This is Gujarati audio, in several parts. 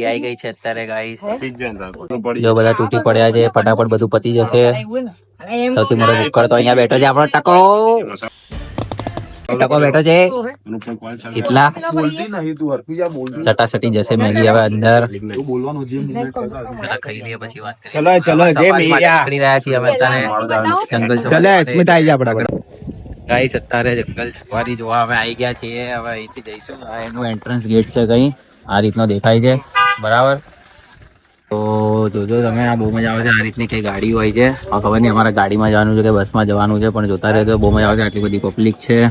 મેગી આવી ગઈ છે અત્યારે ગાઈસ જો બધા તૂટી પડ્યા છે ફટાફટ બધું પતી જશે. સૌથી મોટો કુકર તો અહીંયા બેઠો છે આપણો ટકો. ટકો બેઠો છે. કેટલા? ચટાચટી જશે મેગી હવે અંદર. ખાઈ લઈએ પછી વાત ચલો ચલો જે નીકળી રહ્યા છીએ અમે અત્યારે. જંગલ ચલો સ્મિત આવી જા ફટાફટ. ગાઈસ અત્યારે જંગલ સફારી જોવા અમે આવી ગયા છીએ. હવે અહીંથી જઈશું. આ એનું એન્ટ્રન્સ ગેટ છે કઈ. આ રીતનો દેખાય છે. બરાબર? તો જોજો, તમે આ બહુ મજા આવે છે. આ રીતની કઈ ગાડી હોય છે. આ ખબર નહીં અમારે ગાડીમાં જવાનું છે કે બસમાં જવાનું છે, પણ જોતા રહેજો. બહુ મજા આવે છે. આટલી બધી પબ્લિક છે.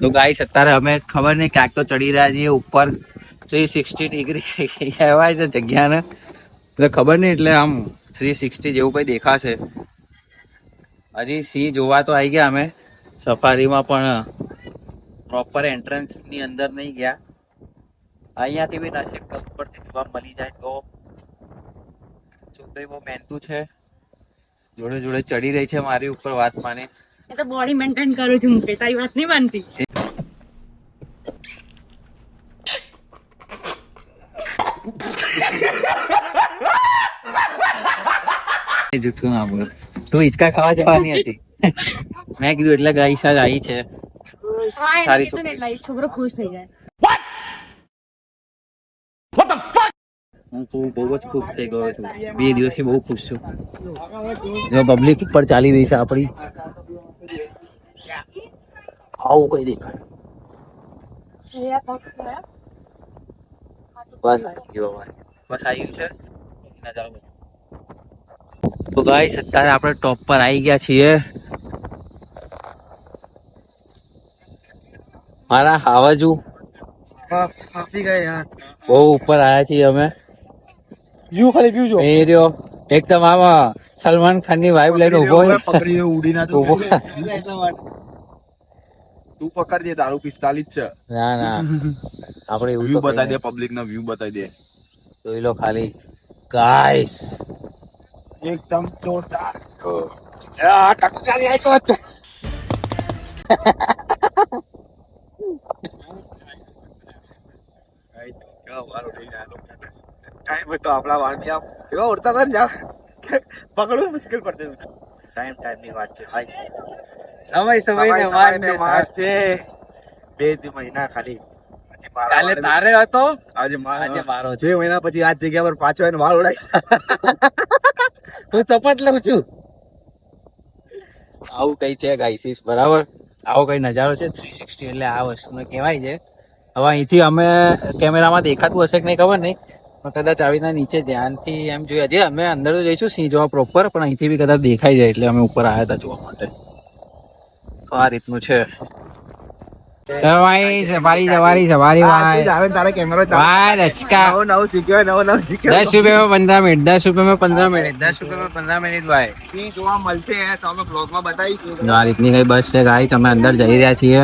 તો ગાઈસ અત્યારે અમે ખબર નહીં, ક્યાંક તો ચડી રહ્યા છીએ ઉપર. થ્રી સિક્સટી ડિગ્રી કહેવાય છે. જગ્યાને. એટલે ખબર નહીં, એટલે આમ થ્રી સિક્સટી જેવું કંઈ દેખાશે. હજી સિંહ જોવા તો આવી ગયા અમે. સફારીમાં પણ પ્રોપર એન્ટ્રન્સની અંદર નહીં ગયા. અહીંયાથી બી નસીબ કપ પરથી જોવા મળી જાય તો છોકરી બહુ મહેનતુ છે? જોડે જોડે ચડી રહી છે મારી ઉપર વાત માને. એ તો બોડી મેન્ટેન કરું છું મુકે તારી વાત નહીં માનતી. જૂઠું ના બોલ. તું હિંચકા ખાવા જવાની હતી. મેં કીધું એટલે ગાઈ સાજ આવી છે. સારી છોકરો ખુશ થઈ જાય. હું બહુ બહુ જ ખુશ થઈ ગયો છું. બે દિવસથી બહુ ખુશ છું. જો પબ્લિક ઉપર ચાલી રહી છે આપણી. આવું કઈ દેખાય. બસ આવી ગયો બસ આવી ગયું છે. તો ગાઈસ અત્યારે આપણે ટોપ પર આવી ગયા છીએ. મારા હાવાજુ બહુ ઉપર આવ્યા છીએ અમે. વ્યૂ ખાલી વ્યૂ જો. એ રહ્યો. એકદમ આમાં સલમાન ખાનની વાઇફ લઈને ઊભો પકડી ઉડી ના ઊભો. તું પકડ દે તારું પિસ્તાલીસ છે. ના ના. આપણે વ્યૂ બતાવી દે પબ્લિક નો વ્યૂ બતાવી દે. જોઈ લો ખાલી. ગાઈસ એકદમ જોરદાર. આ ટકકારી આઈ તો ટાઈમ હતો આપણા વાણિયા એવા ઉડતા હતા ને યાર પકડવું મુશ્કેલ પડતું ટાઈમ ટાઈમની વાત છે. ભાઈ સમય સમય સમયને માર છે. બેથી મહિના ખાલી. કાલે તારે હતો? આજે મારા- આજે મારો છે. મહિના પછી આ જગ્યા પર પાછો એને વાળ ઉડાય હું શપથ લઉં છું. આવું કઈ છે ગાઈસીસ બરાબર? આવો કઈ નજારો છે? થ્રી સિક્સટી એટલે આ વસ્તુને કહેવાય છે. હવે અહીંથી અમે કેમેરામાં દેખાતું હશે કે નહીં ખબર નહીં. કદાચ આવીને નીચે ધ્યાનથી એમ જોઈએ. હજી અમે અંદર તો જઈશું સિંહ જોવા પ્રોપર પણ અહીંથી બી કદાચ દેખાઈ જાય એટલે અમે ઉપર આવ્યા હતા જોવા માટે. તો આ રીતનું છે. સવારી સવારી સવારી દસ રૂપિયા પંદર મિનિટ દસ રૂપિયા પંદર મિનિટ દસ રૂપિયા પંદર મિનિટ ભાઈ. જોવા મળશે તો અમે બતાવીશું. આ રીતની બસ છે ગાઈ અમે અંદર જઈ રહ્યા છીએ.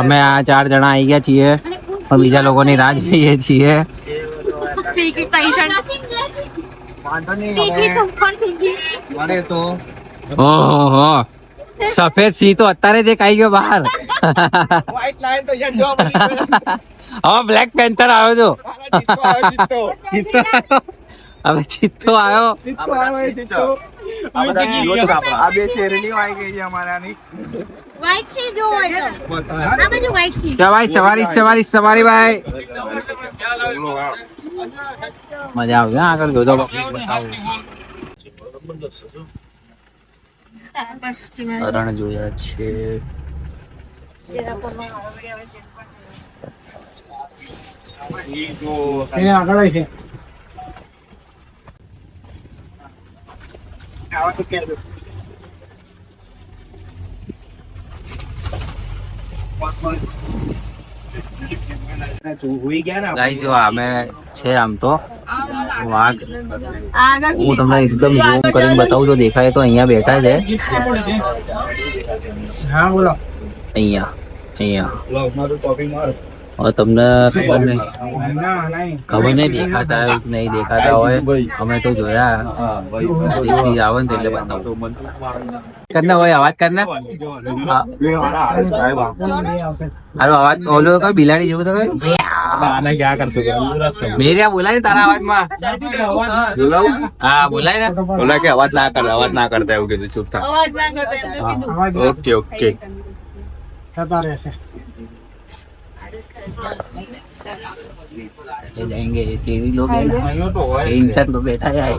અમે આ ચાર જણા આઈ ગયા છીએ. પણ બીજા લોકોની રાહ જોઈએ છીએ. ટિકિટ મળે તો. ઓહો સફેદ સિંહ તો અત્યારે જ એક આવી ગયો બહાર. વ્હાઈટ લાઈન તો અહીંયા જોવા મળી હવે બ્લેક પેન્થર આવ્યો છો ચિત્તો હવે ચિત્તો આવ્યો. ચિત્તો આવે ચિત્તો આ બધા સિંહો તો આપણા. આ બે શેરણીઓ વાઈ ગઈ છે અમારાની. વાઈટ સી જો હોય તો. આ બાજુ વાઈટ સી સવારી સવારી સવારી સવારી ભાઈ. મજા આવશે આગળ જોજો. બતાવું હરણ જોયા છે. ગાઈ જો અમે છે આમ તો. વાઘ હું તમને એકદમ ઝૂમ કરીને બતાવું તો દેખાય તો અહીંયા બેઠા છે. હા બોલો. અહીંયા અહીંયા. હવે તમને ખબર નહીં. ખબર નહીં દેખાતા હોય નહીં દેખાતા હોય. અમે તો જોયા. નજીકથી આવે ને એટલે બતાવું. કરના હોય અવાજ કરના? હા. હાલો અવાજ ઓલો કર બિલાડી જેવું તો કઈ મેરિયા બોલાય ને તારા અવાજમાં. હા બોલાય ને. બોલા કે અવાજ ના કરતા અવાજ ના કરતા એવું કીધું ચૂપ થા. Okay okay. ये जाएंगे ऐसे ही लोग हैं ना इंसान तो बैठा है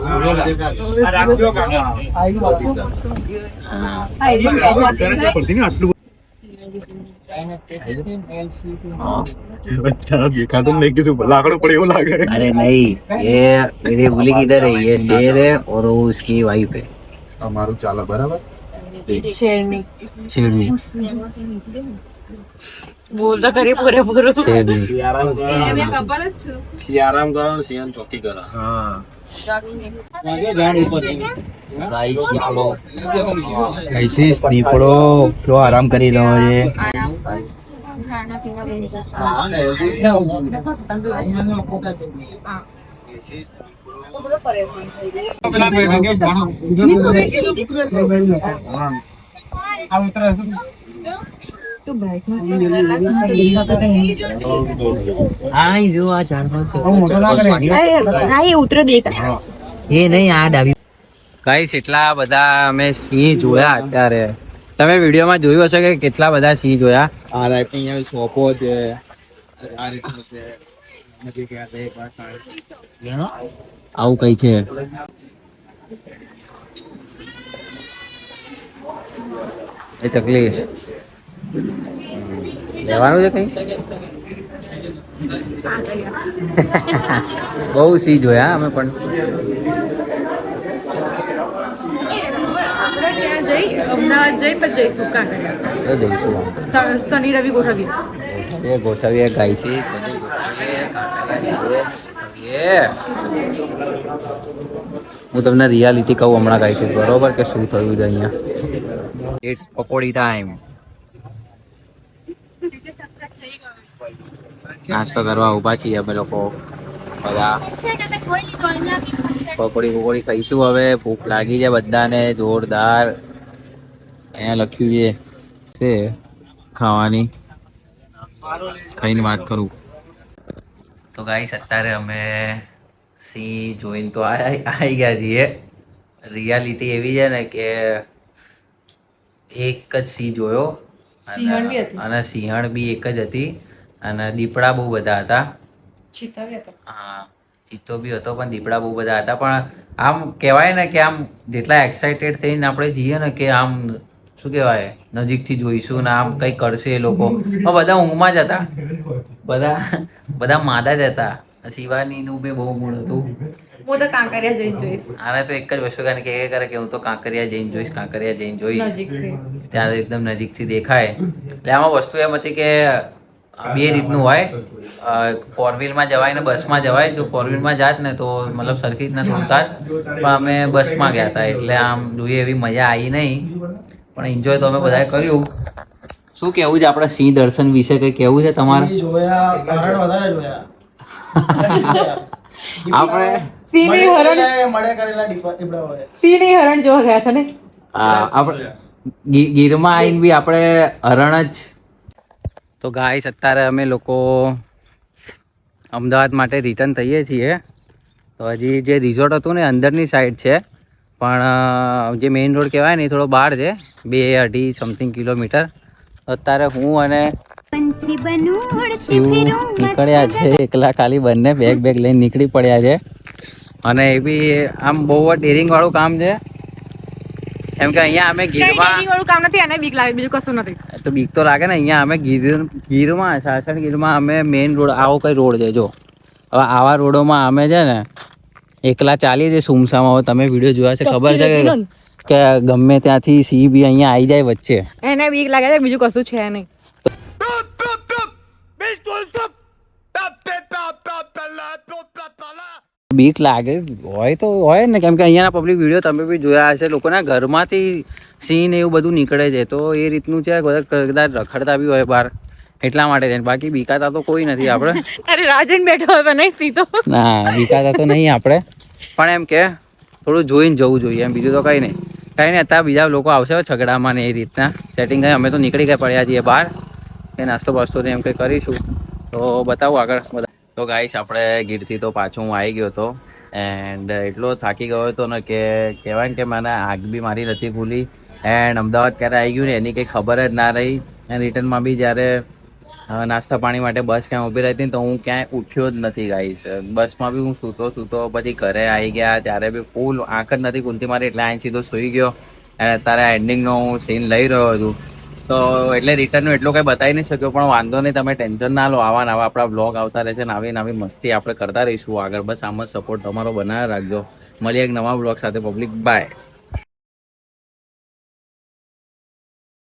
लाकड़ों पड़े लागे अरे नहीं ये मेरी उंगली किधर है ये शेर है और वो उसकी वाइफ है हमारू चाला बराबर शेरनी शेरनी બોલ તો કરી પૂરેપૂરું સિયારામ ખબર જ છું. સિયારામ કરો સિયાન ચોકી કરો હા. દીપડો. આરામ કરી રહ્યો છે. જો આ ઝાડમાં હા એ ઉતરે એ નહીં આ ડાબી. ગાઈસ એટલા બધા અમે સિંહ જોયા અત્યારે. તમે વિડીયોમાં જોયું હશે કે કેટલા બધા સિંહ જોયા? આ રાઈટ અહીંયા સોપો છે. આ રીતનું છે. નજીક આ બે આવું કઈ છે? એ ચકલી. લેવાનું છે કઈ? બહુ સી જોયા અમે પણ. શનિ રવિ ગોઠવીએ. ગાય છે. હું તમને રિયાલિટી કહું હમણાં ગાય છે બરોબર કે શું થયું છે અહીંયા? ઇટ્સ પકોડી ટાઈમ નાસ્તો કરવા ઊભા છીએ અમે લોકો. બધા. પકોડી પકોડી ખાઈશું હવે. ભૂખ લાગી છે બધાને. જોરદાર. અહીંયા લખ્યું છે છે ખાવાની. ખાઈને વાત કરું. તો ગાઈસ અત્યારે અમે સિંહ જોઈને તો આવી ગયા છીએ. રિયાલિટી એવી છે ને કે એક જ સિંહ જોયો. અને- સિંહણ બી અને સિંહણ બી એક જ હતી. અને દીપડા બહુ બધા હતા. હા ચિત્તો બી હતો પણ દીપડા બહુ બધા હતા. પણ આમ કહેવાય ને કે આમ જેટલા એક્સાઇટેડ થઈને આપણે જઈએ ને કે આમ શું કહેવાય નજીકથી જોઈશું ને આમ કંઈ કરશે એ લોકો. પણ બધા ઊંઘમાં જ હતા. બધા બધા માદા જ હતા. શિવાનીનું બી બહુ ગુણ હતું. હું તો કાંકરિયા જઈને જોઈશ. આને તો એક જ વસ્તુ કારણ કે એ કરે કે હું તો કાંકરિયા જઈને જોઈશ કાંકરિયા જઈને જોઈશ. ત્યાં એકદમ નજીકથી દેખાય. એટલે આમાં વસ્તુ એમ હતી કે બે રીતનું હોય. ફોર વ્હીલમાં જવાય ને બસમાં જવાય. જો ફોર વ્હીલમાં જાત ને તો મતલબ સરખી રીતના થોડું પણ અમે બસમાં ગયા હતા એટલે આમ જોઈએ એવી મજા આવી નહીં. પણ એન્જોય તો અમે બધાએ કર્યું. શું કેવું છે આપણા સિંહ દર્શન વિશે? કંઈ કેવું છે તમારે? જોયા હરણ વધારે જોયા. આપણે સિંહની હરણ. સિંહની હરણ જોવા ગયા હતા ને? આ આપણે ગીરમાં આવીને બી આપણે હરણ જ તો ગાઈસ અત્યારે અમે લોકો અમદાવાદ માટે રિટર્ન થઈએ છીએ. તો હજી જે રિઝોર્ટ હતું ને અંદરની સાઈડ છે પણ જે મેઇન રોડ કહેવાય ને એ થોડો બહાર છે. બે અઢી સમથિંગ કિલોમીટર. અત્યારે હું અને શિવ નીકળ્યા છે એકલા ખાલી બંને બેગ બેગ લઈને નીકળી પડ્યા છે. અને એ બી આમ બહુ જ ડેરિંગવાળું કામ છે. કેમ કે અહીંયા અમે ગીરમાં વાળું કામ નથી અને બીક લાગે બીજું કશું નથી. તો બીક તો લાગે ને અહીંયા અમે ગીર ગીરમાં સાસણ ગીરમાં અમે મેઇન રોડ આવો કઈ રોડ છે જો. હવે આવા રોડોમાં અમે છે ને એકલા ચાલીએ છીએ સુમસામાં. હવે તમે વીડિયો જોયા છે ખબર છે કે કે ગમે ત્યાંથી સી બી અહીંયા આવી જાય વચ્ચે. એને બીક લાગે છે બીજું કશું છે નહીં. બીક લાગે. હોય તો હોય ને. કેમ કે અહીંયાના પબ્લિક વીડિયો તમે બી જોયા હશે. લોકોના ઘરમાંથી સિંહ ને એવું બધું નીકળે છે. તો એ રીતનું છે કદાચ રખડતા બી હોય બહાર. એટલા માટે છે. બાકી બીકાતા તો કોઈ નથી આપણે. અરે રાજન બેઠો હતો નહીં સીધો. ના બીકાતા તો નહીં આપણે. પણ એમ કે થોડું જોઈને જવું જોઈએ. એમ બીજું તો કંઈ નહીં. કંઈ નહીં અત્યારે બીજા લોકો આવશે છગડામાં ને એ રીતના. સેટિંગ અમે તો નીકળી ગયા પડ્યા છીએ બહાર. એ નાસ્તો બાસ્તો ને એમ કંઈ કરીશું. તો બતાવું આગળ. બધા તો ગાઈશ આપણે ગીરથી તો પાછું હું આવી ગયો હતો એન્ડ એટલો થાકી ગયો હતો ને કે કહેવાય ને કે મને આગ બી મારી નથી ભૂલી એન્ડ અમદાવાદ ક્યારે આવી ગયું ને એની કંઈ ખબર જ ના રહી. એન્ડ રિટર્નમાં બી જ્યારે નાસ્તા પાણી માટે બસ ક્યાં ઊભી રહી હતી તો હું ક્યાંય ઉઠ્યો જ નથી ગાઈશ બસમાં બી હું સૂતો સૂતો પછી ઘરે આવી ગયા ત્યારે બી ફૂલ આંખ જ નથી ખૂલતી મારી એટલે અહીં સીધો સૂઈ ગયો. અને અત્યારે એન્ડિંગનો હું સીન લઈ રહ્યો છું. તો એટલે રિટર્નનું એટલું કંઈ બતાવી નહીં શક્યો, પણ વાંધો નહીં, તમે ટેન્શન ના લો. આવા નવા આપણા બ્લોગ આવતા રહેશે ને આવી નવી મસ્તી આપણે કરતા રહીશું. આગળ બસ આમ જ સપોર્ટ તમારો બનાવી રાખજો. મળીએ એક નવા બ્લોગ સાથે પબ્લિક બાય